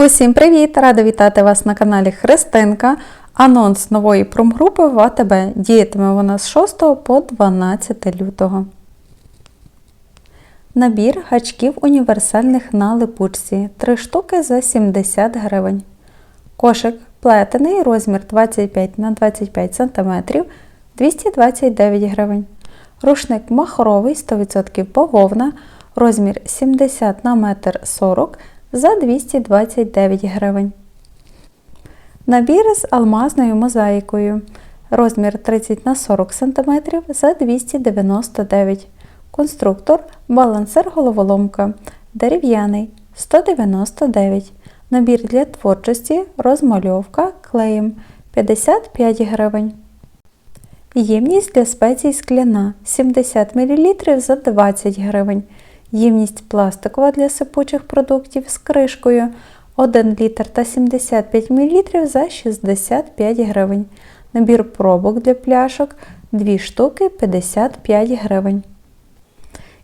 Усім привіт! Рада вітати вас на каналі Христинка. Анонс нової промгрупи в АТБ. Діятиме вона з 6 по 12 лютого. Набір гачків універсальних на липучці. 3 штуки за 70 гривень. Кошик плетений, розмір 25 на 25 см 229 гривень. Рушник махровий 100% бавовна, розмір 70 на 1,40 м за 229 гривень. Набір з алмазною мозаїкою. Розмір 30 на 40 см за 299 Конструктор балансер головоломка. Дерев'яний 199 Набір для творчості розмальовка клеєм 55 гривень. Ємність для спецій скляна 70 мл за 20 гривень. Ємність пластикова для сипучих продуктів з кришкою 1 літр та 75 мл за 65 гривень. Набір пробок для пляшок 2 штуки 55 гривень.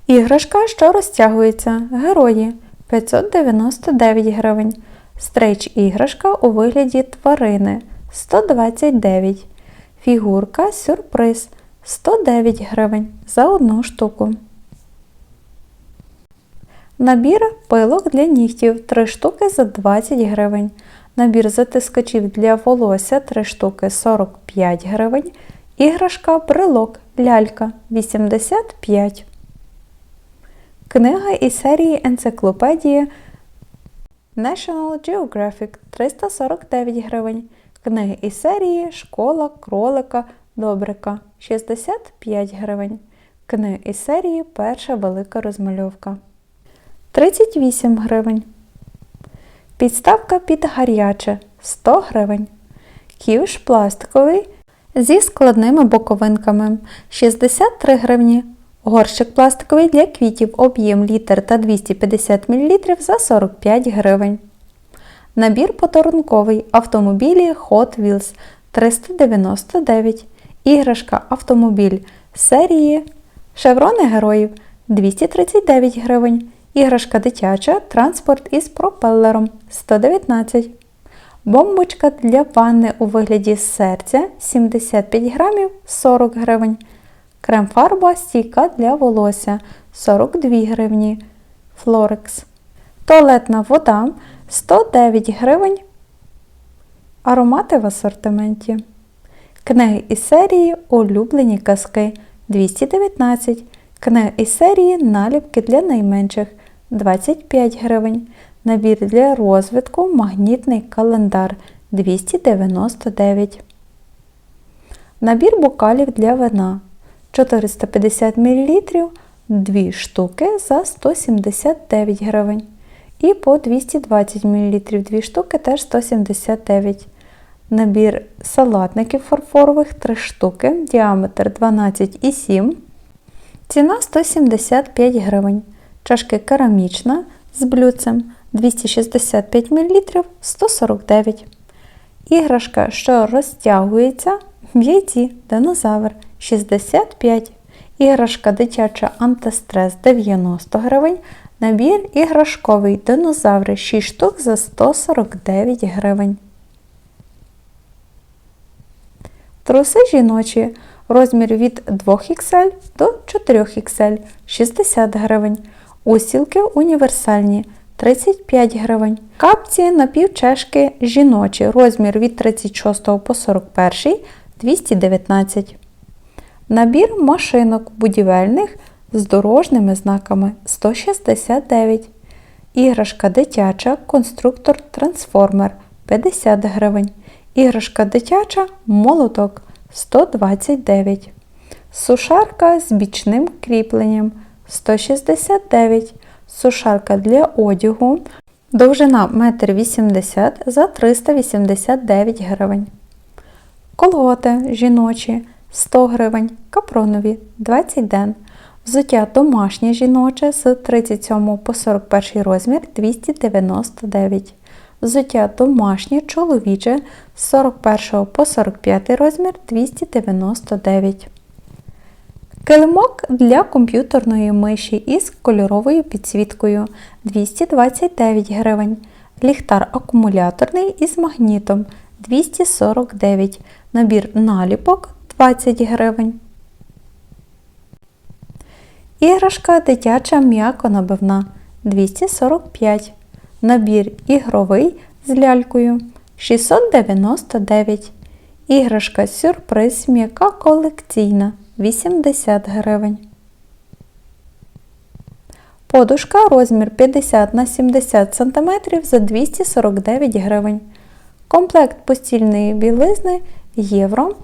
Іграшка, що розтягується. Герої 599 гривень. Стрейч іграшка у вигляді тварини 129 Фігурка сюрприз 109 гривень за одну штуку. Набір пилок для нігтів 3 штуки за 20 гривень. Набір затискачів для волосся 3 штуки 45 гривень. Іграшка брелок лялька 85. Книга із серії енциклопедії National Geographic 349 гривень. Книги із серії Школа кролика Добрика 65 гривень. Книги із серії Перша велика розмальовка 38 гривень. Підставка під гаряче 100 гривень. Ківш пластиковий зі складними боковинками 63 гривні. Горщик пластиковий для квітів об'єм літр та 250 мл за 45 гривень. Набір подарунковий автомобілі Hot Wheels 399. Іграшка автомобіль серії Шеврони героїв 239 гривень. Іграшка дитяча транспорт із пропелером 119 Бомбочка для ванни у вигляді серця 75 грамів 40 гривень. Крем-фарба стійка для волосся 42 гривні. Флорекс. Туалетна вода 109 гривень. Аромати в асортименті. Книги із серії Улюблені казки 219. Книги із серії Наліпки для найменших 25 гривень. Набір для розвитку Магнітний календар 299. Набір бокалів для вина 450 мл 2 штуки за 179 гривень. І по 220 мл 2 штуки теж 179 Набір салатників фарфорових 3 штуки, діаметр 12,7. Ціна 175 гривень. Чашки керамічна з блюдцем 265 мл 149 Іграшка, що розтягується в яйці динозавр 65 Іграшка дитяча антистрес 90 гривень. Набір іграшковий динозаври 6 штук за 149 гривень. Труси жіночі. Розмір від 2XL до 4XL 60 гривень. Усілки універсальні 35 гривень. Капці напівчешки жіночі. Розмір від 36 по 41 219 Набір машинок будівельних з дорожніми знаками 169 Іграшка дитяча, конструктор трансформер 50 гривень. Іграшка дитяча молоток 129 Сушарка з бічним кріпленням 169 Сушарка для одягу. Довжина 1,80 м за 389 гривень. Колготи жіночі 100 гривень. Капронові 20 ден. Взуття домашнє жіноче з 37 по 41 розмір 299 Взуття домашнє чоловіче з 41 по 45 розмір 299 Килимок для комп'ютерної миші із кольоровою підсвіткою 229 гривень. ліхтар акумуляторний із магнітом 249. Набір наліпок 20 гривень. Іграшка дитяча м'яко-набивна 245. Набір ігровий з лялькою 699. Іграшка сюрприз м'яка колекційна 80 гривень. Подушка розмір 50 на 70 см за 249 гривень. Комплект постільної білизни євро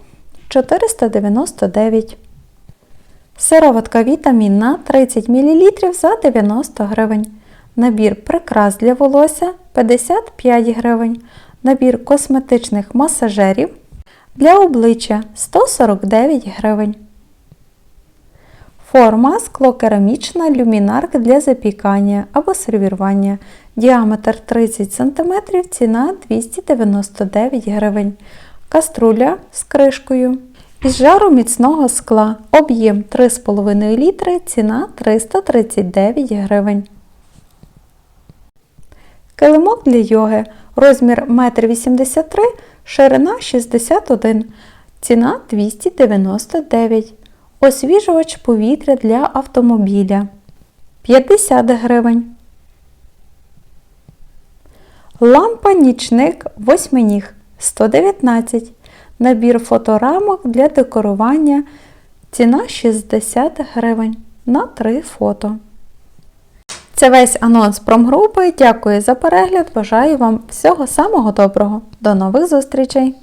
499. Сироватка вітамінна 30 мл за 90 гривень. Набір прикрас для волосся 55 гривень. Набір косметичних масажерів для обличчя 149 гривень. Форма склокерамічна люмінарк для запікання або сервірування. Діаметр 30 см, ціна 299 гривень. Каструля з кришкою. Із жару міцного скла. Об'єм 3,5 літри, ціна 339 гривень. Килимок для йоги. Розмір 1,83 м, ширина 61 ціна 299 Освіжувач повітря для автомобіля 50 гривень. Лампа нічник восьминіг 119 Набір фоторамок для декорування. Ціна 60 гривень на 3 фото. Це весь анонс промгрупи. Дякую за перегляд. Бажаю вам всього самого доброго. До нових зустрічей!